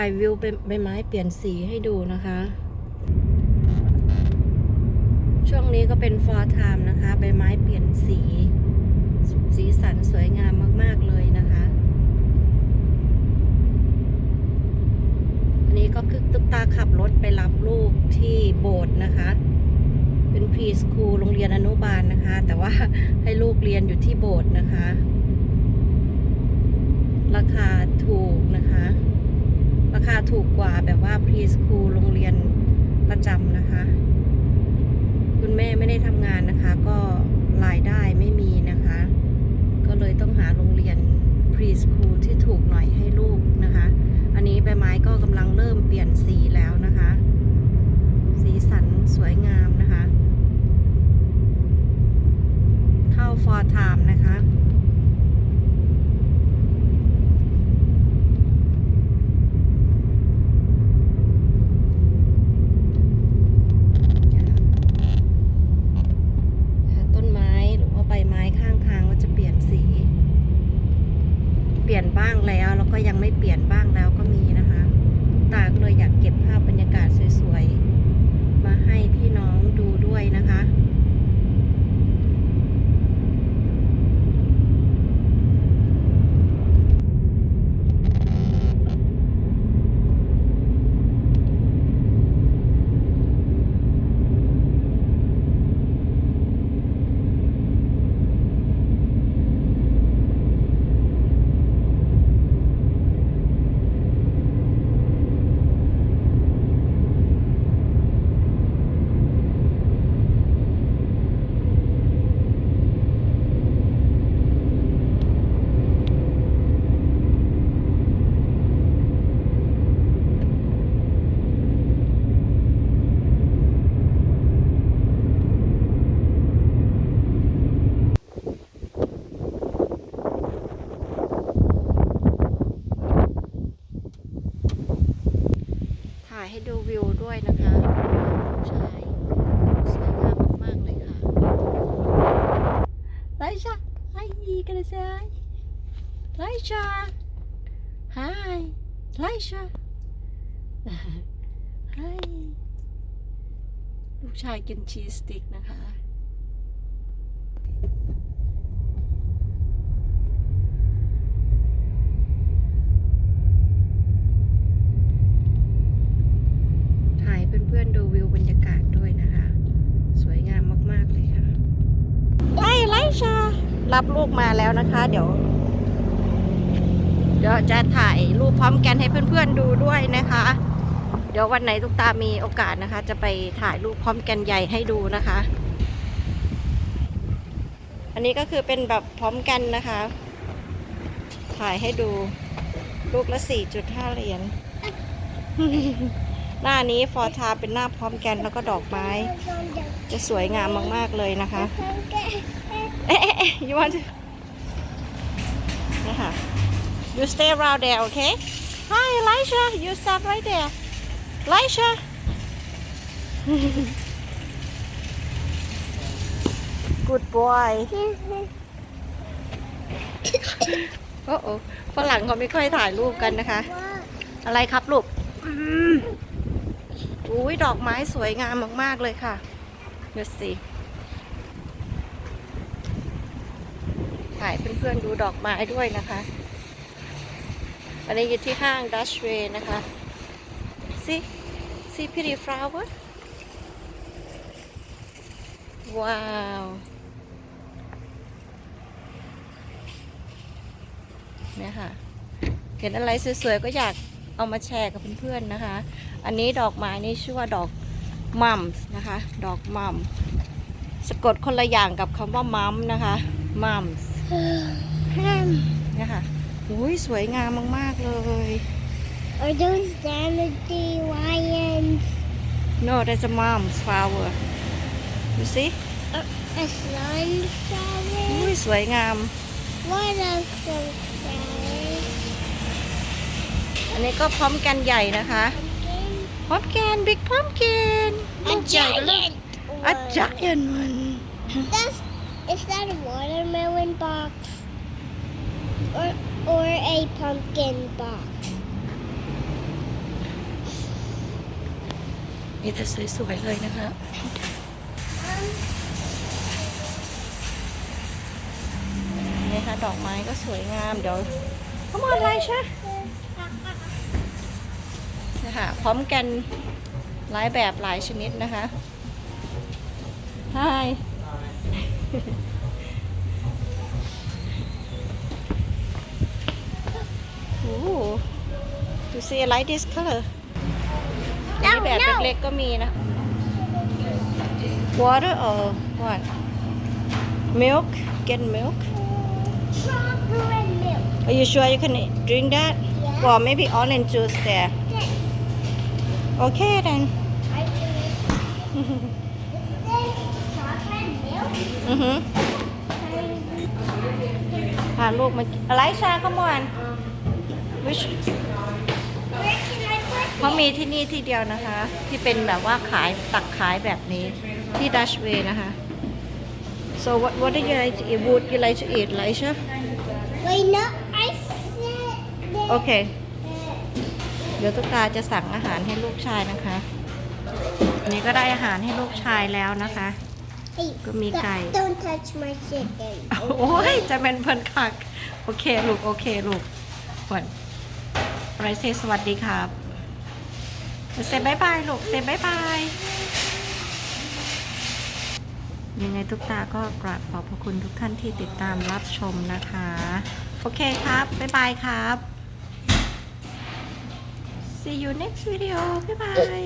ายวิวใบไม้เปลี่ยนสีให้ดูนะคะ ช่วงนี้ก็เป็นฟอร์ไทม์นะคะใบไม้เปลี่ยนสี สีสันสวยงามมาก ๆ เลยนะคะ อันนี้ก็คือตุ๊กตาขับรถไปรับลูกที่โบสถ์นะคะ เป็นพรีสคูลโรงเรียนอนุบาลนะคะ แต่ว่าให้ลูกเรียนอยู่ที่โบสถ์นะคะ ราคาถูกนะคะ ราคาถูกกว่าแบบว่าพรีสคูลโรงเรียนประจำนะคะ คุณแม่ไม่ได้ทำงานนะคะ ก็รายได้ไม่มีนะคะ ก็เลยต้องหาโรงเรียนพรีสคูลที่ถูกหน่อยให้ลูกนะคะ อันนี้ใบไม้ก็กำลังเริ่มเปลี่ยนสีแล้วนะคะ สีสันสวยงามนะคะ เข้าฟอร์ไทม์นะคะ ต้นไม้หรือว่าใบไม้ข้างทางก็จะเปลี่ยนสี เป ลี่ยนบ้างแล้ว แล้วก็ยังไม่เปลี่ยนบ้างแล้วก็มีนะคะตาก็เลยอยากเก็บภาพบรรยากาศสวยๆ มาให้พี่น้องดูด้วยนะคะ ถ่ายให้ ดูวิวด้วยนะคะใช่สวยงามมากๆเลยค่ะไลชาไฮกันเลยไลชาไฮไลชาไฮลูกชายกินชีสสติ๊กนะคะ ถ่ายเพื่อนๆดูวิวบรรยากาศด้วยนะคะ สวยงามมาก ๆ เลยค่ะไล่ไล่ชา รับลูกมาแล้วนะคะ เดี๋ยว เดี๋ยวจะถ่ายรูปพร้อมกันให้เพื่อนๆดูด้วยนะคะ เดี๋ยววันไหนทุกตามีโอกาสนะคะ จะไปถ่ายรูปพร้อมกันใหญ่ให้ดูนะคะ อันนี้ก็คือเป็นแบบพร้อมกันนะคะ ถ่ายให้ดูลูกละ 4.5 เหรียญ หน้านี้ฟอร์ทาเป็นหน้าพร้อมกันแล้วก็ดอกไม้ จะสวยงามมาก ๆ เลยนะคะ เอ๊ะเอ๊ะเอ๊ะ you want to นี่ค่ะ you stay around there okay hi Elisha you stop right there Elisha good boy โอ้โอ้ฝรั่งเขาไม่ค่อยถ่ายรูปกันนะคะ อะไรครับลูกอืมอุ้ยดอกไม้สวยงามมาก ๆ เลยค่ะดูสิ ถ่ายเพื่อนๆดูดอกไม้ด้วยนะคะ อันนี้อยู่ที่ห้างดัชเวย์นะคะ see see pretty flower ว้าวเนี่ยค่ะ เห็นอะไรสวยๆ ก็อยากเอามาแชร์กับเพื่อนๆนะคะ อันนี้ดอกไม้นี่ชื่อว่าดอกมัมส์นะคะ ดอกมัมสะกดคนละอย่างกับคำว่ามัมนะคะมัมส์ เนี่ยค่ะอุ้ยสวยงามมากๆเลย Are those dandelions? no that's a mom's flower you see A sunflower? อุ้ยสวยงาม What a sunflower? อันนี้ก็พร้อมกันใหญ่นะคะ Pumpkin? พร้อมกันบิ๊กพร้อมกันลู A กใหญ่เลย giant อา one. จารย์มัน That's, is that a watermelon box? Or, or a pumpkin box? มีแต่สวยๆเลยนะคะนี่ค่ะดอกไม้ก็สวยงามเดี๋ยวขามาอะไรใช่นะคะพร้อมกันหลายแบบหลายชนิดนะคะ Hi Ooh You see I like this color No, นี่แบบ no. เล็กๆก็มีนะ Water or what Milk Get milk Chocolate milk. Are you sure you can drink that? Yeah. Well, maybe orange juice there. Yes. Okay then. I อือหือพาลูกมาอะไรชาขมอน Which Where can I put เขามีที่นี่ที่เดียวนะคะ ที่เป็นแบบว่าขายตักขายแบบนี้ที่ดัชเวย์นะคะ so what what do you like to eat would you like to eat Lisha Wait, no. I said that. โอเคเดี๋ยวตุ๊กตาจะสั่งอาหารให้ลูกชายนะคะ อันนี้ก็ได้อาหารให้ลูกชายแล้วนะคะ Hey, Go me stop. guy. Don't touch my chicken. โอ้ยจะเป็นเพิ่นคัก โอเคลูก โอเคลูกก่อนไรเซสวัสดีครับ เซบายบายลูก เซบายบาย ยังไงทุกตาก็กราบขอบพระคุณทุกท่านที่ติดตามรับชมนะคะ โอเคครับ บ๊ายบายครับ see you next video บ๊ายบาย